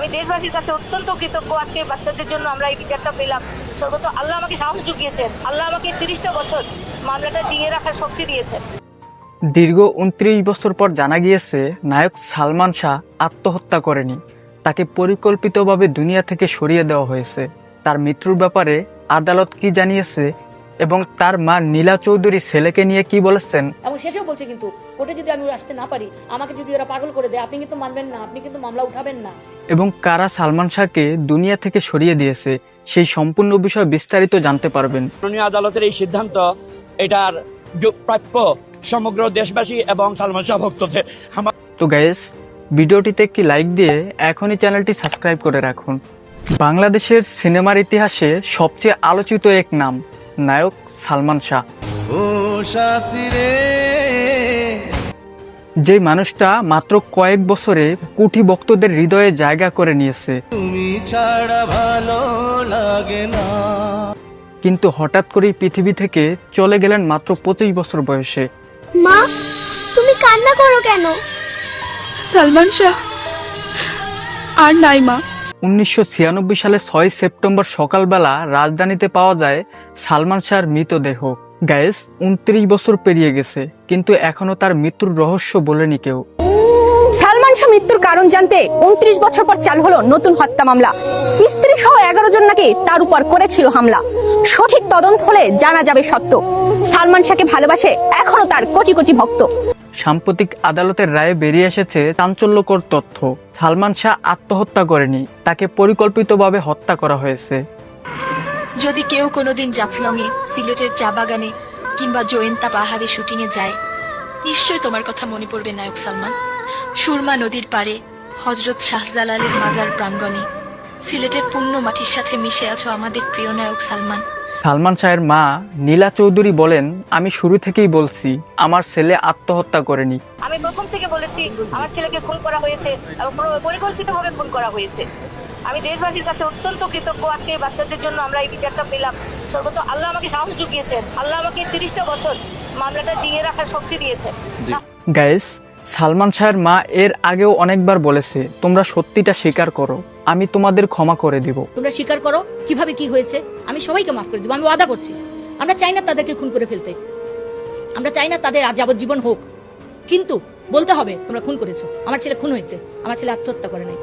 আমি দেশবাসীর কাছে অত্যন্ত কৃতজ্ঞ। আজকে বাচ্চাদের জন্য আমরা এই বিচারটা পেলাম। সর্বত আল্লাহ আমাকে সাহস জুগিয়েছেন। আল্লাহ আমাকে তিরিশটা বছর মামলাটা জিয়ে রাখার শক্তি দিয়েছেন। দীর্ঘ উনত্রিশ বছর পর জানা গিয়েছে, নায়ক সালমান শাহ আত্মহত্যা করেনি। তাকে পরিকল্পিতভাবে দুনিয়া থেকে সরিয়ে দেওয়া হয়েছে। তার মৃত্যুর ব্যাপারে আদালত কি জানিয়েছে এবং তার মা নীলা চৌধুরী ছেলেকে নিয়ে কি বলেছেন? এবং শেষেও বলছে কিন্তু কোর্টে যদি আমি আসতে না পারি আমাকে যদি ওরা পাগল করে দেয় আপনি কিন্তু মানবেন না আপনি কিন্তু মামলা উঠাবেন না। এবং কারা সালমান শাহকে দুনিয়া থেকে সরিয়ে দিয়েছে সেই সম্পূর্ণ বিষয় বিস্তারিত জানতে পারবেন। মাননীয় আদালতের এই সিদ্ধান্ত এটার প্রাপ্য সমগ্র দেশবাসী এবং সালমান শাহ ভক্তদের। তো গ্যাস ভিডিওটিতে একটি লাইক দিয়ে এখনই চ্যানেলটি সাবস্ক্রাইব করে রাখুন। বাংলাদেশের সিনেমার ইতিহাসে সবচেয়ে আলোচিত এক নাম নায়ক সালমান শাহ। যে মানুষটা মাত্র কয়েক বছরে কোটি ভক্তদের হৃদয়ে জায়গা করে নিয়েছে। কিন্তু হঠাৎ করেই পৃথিবী থেকে চলে গেলেন মাত্র পঁচিশ বছর বয়সে। মা তুমি কান্না করো কেন? সালমান শাহ আর নাই মা। উনিশশো ছিয়ানব্বই সালে ছয় সেপ্টেম্বর সকালবেলা রাজধানীতে পাওয়া যায় সালমান শাহর মৃতদেহ। গ্যাস, উনত্রিশ বছর পেরিয়ে গেছে, কিন্তু এখনও তার মৃত্যুর রহস্য বলেনি কেউ। সালমান শাহ মৃত্যুর কারণ জানতে উনত্রিশ বছর পর চালু হলো নতুন হত্যা মামলা। স্ত্রী সহ এগারো জন নাকি তার উপর করেছিল হামলা। সঠিক তদন্ত হলে জানা যাবে সত্য। সালমান শাহকে ভালোবাসে এখনও তার কোটি কোটি ভক্ত। সাম্প্রতিক আদালতের রায়ে বেরিয়ে এসেছে চাঞ্চল্যকর তথ্য। সালমান শাহ আত্মহত্যা করেনি, তাকে পরিকল্পিতভাবে হত্যা করা হয়েছে। যদি কেউ কোনোদিন জাফলংয়ে, সিলেটের চা বাগানে কিংবা জয়ন্তা পাহাড়ে শুটিংয়ে যায় নিশ্চয় তোমার কথা মনে পড়বে, নায়ক সালমান। সুরমা নদীর পাড়ে হজরত শাহজালালের মাজার প্রাঙ্গণে সিলেটের পূর্ণ মাটির সাথে মিশে আছো আমাদের প্রিয় নায়ক সালমান। সালমান শাহের মা নীলা চৌধুরী বলেন আমি শুরু থেকেই বলছি আমার ছেলে আত্মহত্যা করেনি। আমি প্রথম থেকে বলেছি আমার ছেলেকে খুন করা হয়েছে এবং পরিকল্পিতভাবে খুন করা হয়েছে। আমি দেশবাসীর কাছে অত্যন্ত কৃতজ্ঞ। আজকে এই বাচ্চাদের জন্য আমরা এই বিচারটা পেলাম। সর্বত আল্লাহ আমাকে সাহস জুগিয়েছেন। আল্লাহ আমাকে তিরিশটা বছর মামলাটা জিয়ে রাখার শক্তি দিয়েছেন। গাইস সালমান শাহের মা এর আগেও অনেকবার বলেছে তোমরা সত্যিটা স্বীকার করো আমি তোমাদের ক্ষমা করে দিব। তোমরা স্বীকার করো? কীভাবে কি হয়েছে? আমি সবাইকে মাফ করে দিব আমি ওয়াদা করছি। আমরা চাই না তাদেরকে খুন করে ফেলতে। আমরা চাই না তাদের যাবজ্জীবন হোক। কিন্তু বলতে হবে তোমরা খুন করেছ। আমার ছেলে খুন হয়েছে। আমার ছেলে আত্মহত্যা করে নাই।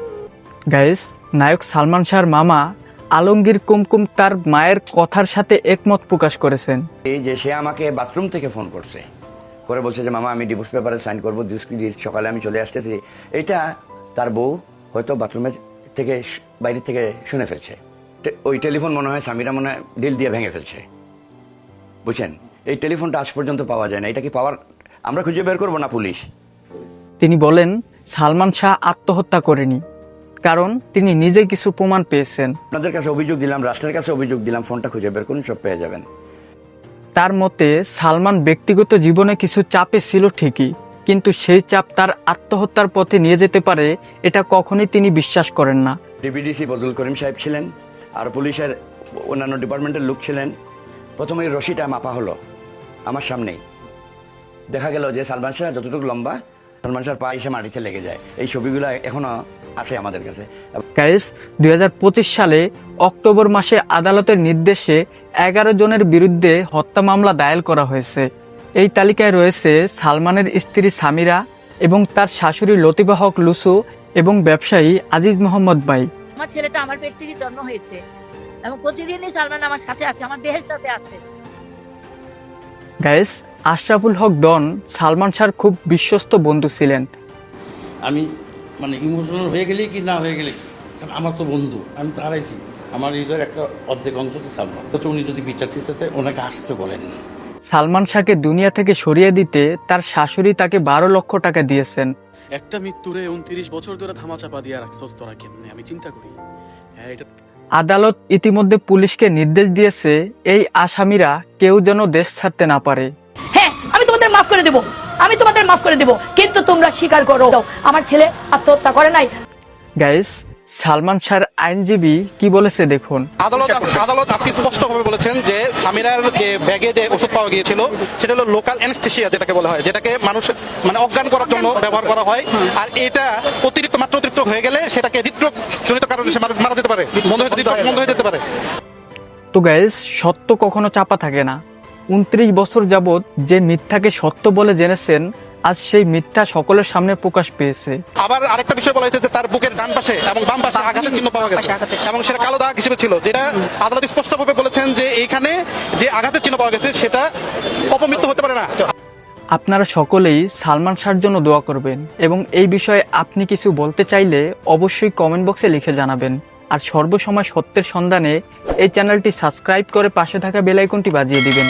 গাইস নায়ক সালমান শাহর মামা আলমগীর কুমকুম তার মায়ের কথার সাথে একমত প্রকাশ করেছেন। এই যে সে আমাকে বাথরুম থেকে ফোন করছে। করে বলছে যে মামা আমি ডিভোর্স পেপারে সাইন করব সকালে আমি চলে আসতেছি। এটা তার বউ হয়তো বাথরুমের থেকে বাইরে থেকে শুনে ফেলছে। ওই টেলিফোন মনে হয় স্বামীরা মনে হয় ডিল দিয়ে ভেঙে ফেলছে। বুঝছেন? এই টেলিফোনটা আজ পর্যন্ত পাওয়া যায় না। এটা কি পাওয়ার আমরা খুঁজে বের করব না পুলিশ? তিনি বলেন সালমান শাহ আত্মহত্যা করেনি কারণ তিনি নিজে কিছু প্রমাণ পেয়েছেন। আপনাদের কাছে অভিযোগ দিলাম রাষ্ট্রের কাছে অভিযোগ দিলাম ফোনটা খুঁজে বের করুন সব পেয়ে যাবেন। তার মতে, সালমান ব্যক্তিগত জীবনে কিছু চাপে ছিল ঠিকই, কিন্তু সেই চাপ তার আত্মহত্যার পথে নিয়ে যেতে পারে, এটা কখনোই তিনি বিশ্বাস করেন না। ডিবিডিসি বদুল করিম সাহেব ছিলেন, আর পুলিশের অন্যান্য ডিপার্টমেন্টের লোক ছিলেন। প্রথমে রশিটা মাপা হলো, আমার সামনেই। দেখা গেল যে সালমান শাহ যতটুকু লম্বা, সালমান শাহর পা এসে মাটিতে লেগে যায়। এই ছবিগুলো এখনও আছে আমাদের কাছে। গাইস দুই সালে অক্টোবর মাসে আদালতের নির্দেশে এগারো জনের বিরুদ্ধে হত্যা মামলা দায়ের করা হয়েছে। এই তালিকায় রয়েছে সালমানের স্ত্রী সামিরা এবং তার শাশুড়ি লতিফা হক লুসু এবং ব্যবসায়ী আজিজ মোহাম্মদ বাই আমার ছেলেটা আমার পেট থেকে জন্ম হয়েছে এবং প্রতিদিনই সালমান আমার সাথে আছে আমার দেহের সাথে আছে। গাইস আশরাফুল হক ডন সালমান শাহর খুব বিশ্বস্ত বন্ধু ছিলেন। আমি মানে ইমোশনাল হয়ে গেলে কি না হয়ে গেলে? কি? কারণ আমার তো বন্ধু আমি তো হারাইছি। আমার হৃদয়ের একটা অর্ধেক অংশ তো সালমান। তো উনি যদি বিচার টিচার চায় ওনাকে আসতে বলেন। সালমান শাহকে দুনিয়া থেকে সরিয়ে দিতে তার শাশুড়ি তাকে বারো লক্ষ টাকা দিয়েছেন। একটা মৃত্যুরে উনত্রিশ বছর ধরে ধামাচাপা দিয়ে রাখছস তোরা কেমনে? আমি চিন্তা করি। হ্যাঁ এটা আদালত ইতিমধ্যে পুলিশকে নির্দেশ দিয়েছে এই আসামিরা কেউ যেন দেশ ছাড়তে না পারে। হ্যাঁ আমি তোমাদের মাফ করে দেব। আমি তোমাদের মাফ করে দেব কিন্তু তোমরা স্বীকার করো। আমার ছেলে আত্মহত্যা করে নাই। গাইস সালমান শাহর আইনজীবী কি বলেছে দেখুন। আদালত আদালত আজকে স্পষ্টভাবে বলেছেন যে সামিরার যে ব্যাগে যে ওষুধ পাওয়া গিয়েছিল সেটা হলো লোকাল অ্যানেস্থেশিয়া যেটাকে বলা হয় যেটাকে মানুষ মানে অজ্ঞান করার জন্য ব্যবহার করা হয়। আর এটা অতিরিক্ত মাত্রা অতিরিক্ত হয়ে গেলে সেটাকে হৃদরোগ জনিত কারণে সে মারা- মারা যেতে পারে বন্ধ হয়ে বন্ধ হয়ে যেতে পারে। তো গাইস সত্য কখনো চাপা থাকে না। উনত্রিশ বছর যাবৎ যে মিথ্যাকে সত্য বলে জেনেছেন আজ সেই মিথ্যা সকলের সামনে প্রকাশ পেয়েছে। আবার আরেকটা বিষয় বলা হয়েছে যে তার বুকের ডান পাশে এবং বাম পাশে আঘাতের চিহ্ন পাওয়া গেছে। এবং সেটা কালো দাগ হিসেবে ছিল যেটা আদালত স্পষ্টভাবে বলেছেন যে এইখানে যে আঘাতের চিহ্ন পাওয়া গেছে সেটা অপমৃত্যু হতে পারে না। আপনারা সকলেই সালমান শাহর জন্য দোয়া করবেন এবং এই বিষয়ে আপনি কিছু বলতে চাইলে অবশ্যই কমেন্ট বক্সে লিখে জানাবেন। আর সর্বসময় সত্যের সন্ধানে এই চ্যানেলটি সাবস্ক্রাইব করে পাশে থাকা বেল আইকনটি বাজিয়ে দিবেন।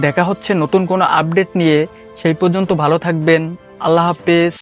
দেখা হচ্ছে নতুন কোনো আপডেট নিয়ে। সেই পর্যন্ত ভালো থাকবেন। আল্লাহ হাফেজ।